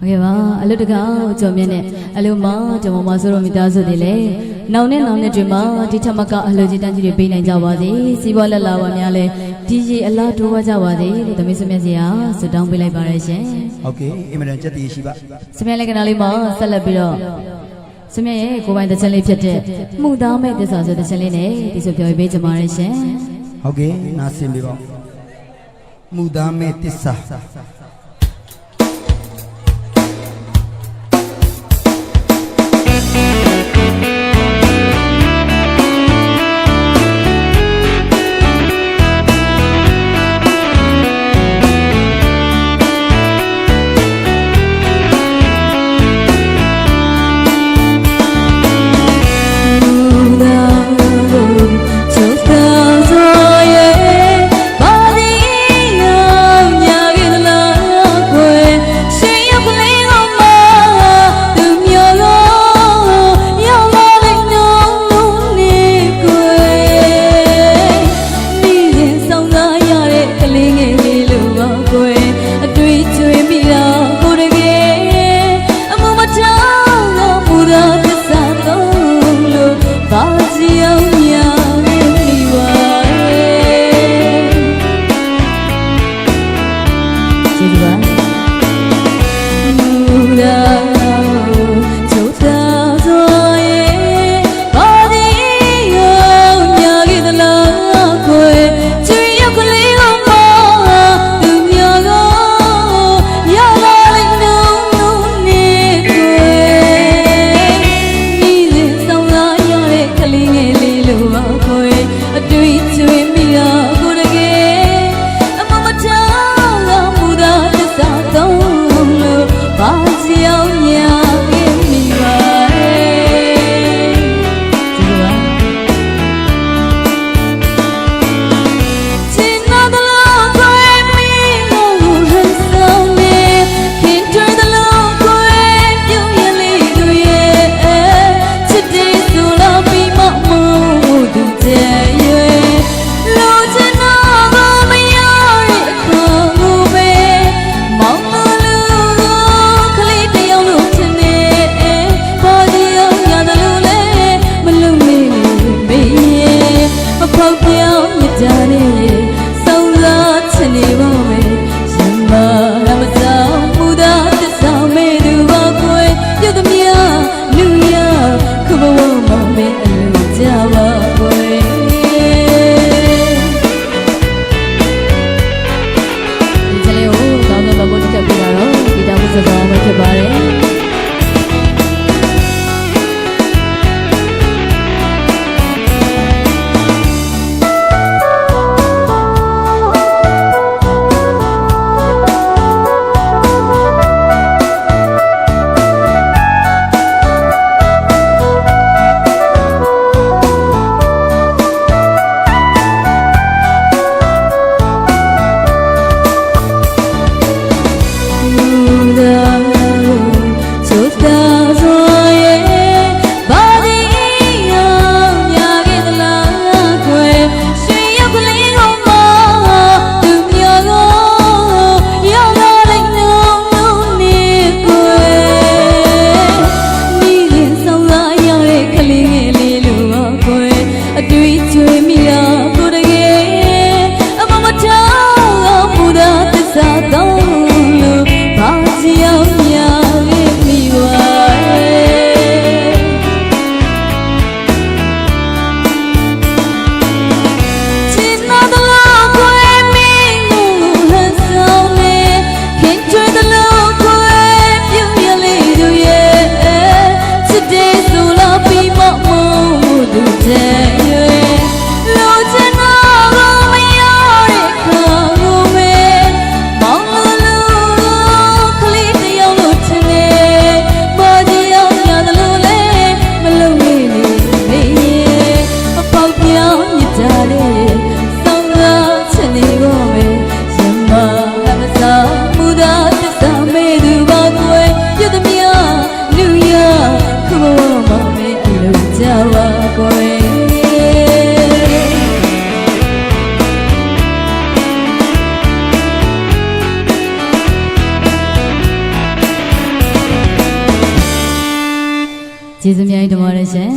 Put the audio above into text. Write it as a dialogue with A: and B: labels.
A: ဟုတ်ကဲ့ပါအလုတကားကြော်မြင့်နဲ့အလုမကြော်မမဆိုတော့မိသားစုတွေလည်းနောင်နဲ့နောင်နဲ့တွေမှာဒီထက်မကအလုကြီးတန်းကြီးတွေပေးနိုင်ကြပါစေစီးပွားလက်လာပါများလဲဒီရီအလားတိုးဝကြပါစေလို့သမီးစမြတ်စီဟာဆုတောင်းပေးလိုက်ပါရရှင်
B: ဟုတ်ကဲ့အင်မတန်ကြက်တည်ရှိပါ
A: စမြတ်လက်ကနာလေးမှာဆက်လက်ပြီးတော့စမြတ်ရဲ့ကိုယ်ပိုင်တစ်ချက်လေးဖြစ်တဲ့မှုသားမဲ့တစ္ဆာဆိုတစ်ချက်လေးနဲ့ဒီဆိုပြောပြပေးကြပါရရှင်
B: ဟုတ်ကဲ့နားဆင်ပြီပေါ့မူသားမဲ့တစ္ဆာ day. ကျေးဇူးများတင်ပါတယ်ရှင်